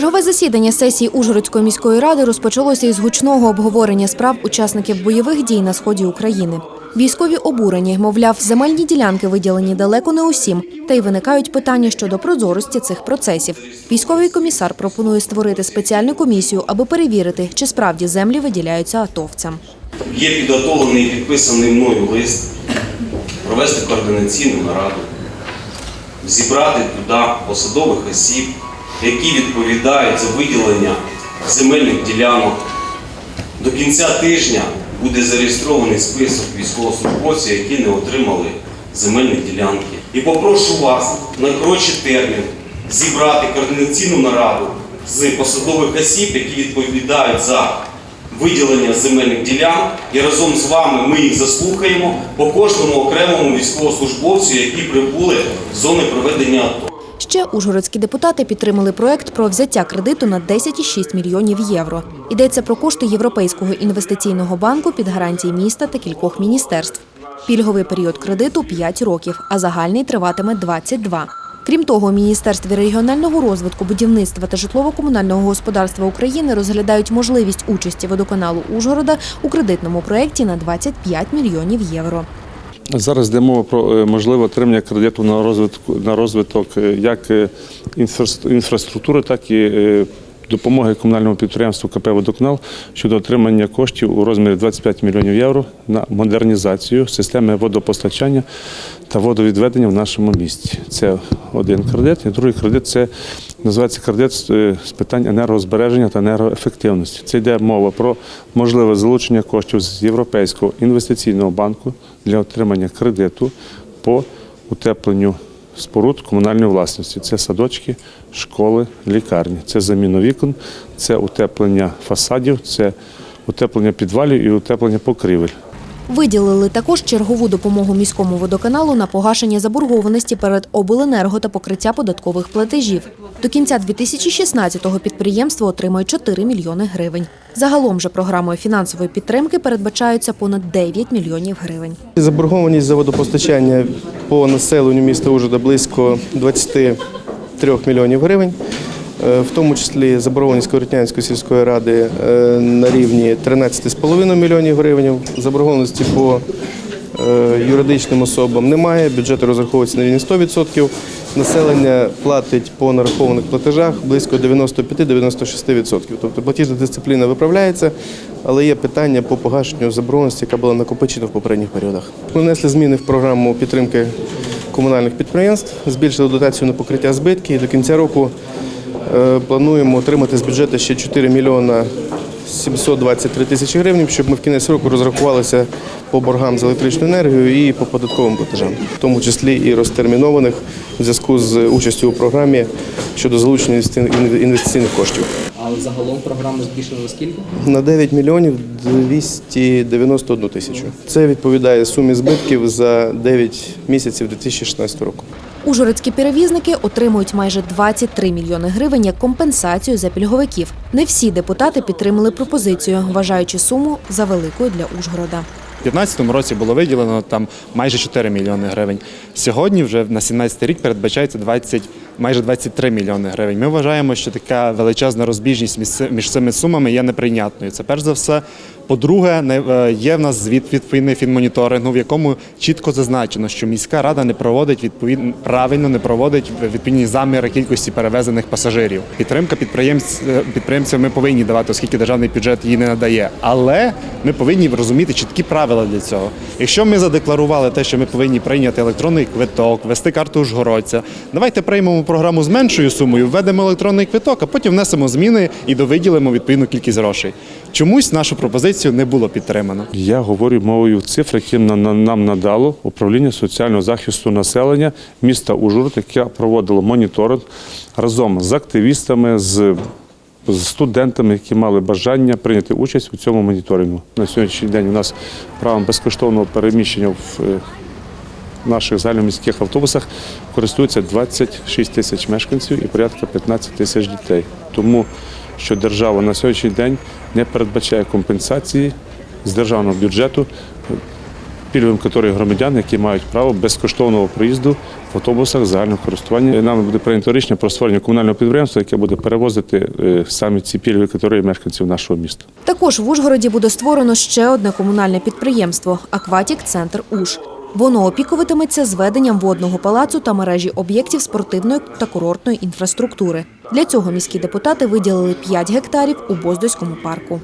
Чергове засідання сесії Ужгородської міської ради розпочалося із гучного обговорення справ учасників бойових дій на сході України. Військові обурені, мовляв, земельні ділянки виділені далеко не усім, та й виникають питання щодо прозорості цих процесів. Військовий комісар пропонує створити спеціальну комісію, аби перевірити, чи справді землі виділяються атовцям. Є підготовлений і підписаний мною лист, провести координаційну нараду, зібрати туди посадових осіб, які відповідають за виділення земельних ділянок. До кінця тижня буде зареєстрований список військовослужбовців, які не отримали земельні ділянки. І попрошу вас на коротший термін зібрати координаційну нараду з посадових осіб, які відповідають за виділення земельних ділянок, і разом з вами ми їх заслухаємо по кожному окремому військовослужбовцю, які прибули в зони проведення АТО. Ще ужгородські депутати підтримали проект про взяття кредиту на 10,6 мільйонів євро. Йдеться про кошти Європейського інвестиційного банку під гарантії міста та кількох міністерств. Пільговий період кредиту 5 років, а загальний триватиме 22. Крім того, у Міністерстві регіонального розвитку, будівництва та житлово-комунального господарства України розглядають можливість участі водоканалу Ужгорода у кредитному проєкті на 25 мільйонів євро. Зараз йде мова про е, можливе отримання кредиту на розвитку на розвиток е, як е, інфраструктури, так і допомоги комунальному підприємству КП «Водоканал» щодо отримання коштів у розмірі 25 мільйонів євро на модернізацію системи водопостачання та водовідведення в нашому місті. Це один кредит. І другий кредит це називається кредит е, з питань енергозбереження та енергоефективності. Це йде мова про можливе залучення коштів з Європейського інвестиційного банку для отримання кредиту по утепленню споруд комунальної власності. Це садочки, школи, лікарні. Це заміна вікон, це утеплення фасадів, це утеплення підвалів і утеплення покрівель. Виділили також чергову допомогу міському водоканалу на погашення заборгованості перед обленерго та покриття податкових платежів. До кінця 2016-го підприємство отримає 4 мільйони гривень. Загалом же програмою фінансової підтримки передбачаються понад 9 мільйонів гривень. Заборгованість за водопостачання по населенню міста Ужгорода близько 23 мільйонів гривень. Е, В тому числі заборгованість Коротнянської сільської ради е, на рівні 13,5 мільйонів гривень. Заборгованості по юридичним особам немає. Бюджет розраховується на рівні 100%. Населення платить по нарахованих платежах близько 95-96%. Тобто платіжна дисципліна виправляється, але є питання по погашенню заборгованості, яка була накопичена в попередніх періодах. Ми внесли зміни в програму підтримки комунальних підприємств, збільшили дотацію на покриття збитків і до кінця року е, плануємо отримати з бюджету ще 4 мільйона 723 тисячі гривень, щоб ми в кінець року розрахувалися по боргам за електричну енергію і по податковим платежам, в тому числі і розтермінованих в зв'язку з участю у програмі щодо залучення інвести- інвестиційних коштів. А загалом програму збільшили на скільки? На 9 мільйонів 291 тисячу. Це відповідає сумі збитків за 9 місяців 2016 року. Ужгородські перевізники отримують майже 23 мільйони гривень як компенсацію за пільговиків. Не всі депутати підтримали пропозицію, вважаючи суму за великою для Ужгорода. У 2015 році було виділено там майже 4 мільйони гривень. Сьогодні вже на 17 рік передбачається 20, майже 23 мільйони гривень. Ми вважаємо, що така величезна розбіжність між цими сумами є неприйнятною. Це перш за все. По-друге, е, є в нас звіт відповідний фінмоніторингу, в якому чітко зазначено, що міська рада не проводить відповідно правильно не проводить відповідні заміри кількості перевезених пасажирів. Підтримка е, підприємцям ми повинні давати, оскільки державний бюджет її не надає. Але ми повинні розуміти чіткі правила для цього. Якщо ми задекларували те, що ми повинні прийняти електронний квиток, ввести карту Ужгородця, давайте приймемо програму з меншою сумою, введемо електронний квиток, а потім внесемо зміни і довиділимо відповідну кількість грошей. Чомусь нашу пропозицію не було підтримано. Я говорю мовою цифр, які на- на- нам надало управління соціального захисту населення міста Ужгород, яке проводило моніторинг разом з активістами, з, з студентами, які мали бажання прийняти участь у цьому моніторингу. На сьогоднішній день у нас правом безкоштовного переміщення в е, наших загальноміських автобусах користуються 26 тисяч мешканців і порядка 15 тисяч дітей. Тому що держава на сьогоднішній день не передбачає компенсації з державного бюджету пільговим категоріям громадян, які мають право безкоштовного проїзду в автобусах загального користування. Нам буде прийнято рішення про створення комунального підприємства, яке буде перевозити е, саме ці пільгові категорії мешканців нашого міста. Також в Ужгороді буде створено ще одне комунальне підприємство Акватік Центр Уж. Воно опікуватиметься зведенням водного палацу та мережі об'єктів спортивної та курортної інфраструктури. Для цього міські депутати виділили 5 гектарів у Боздойському парку.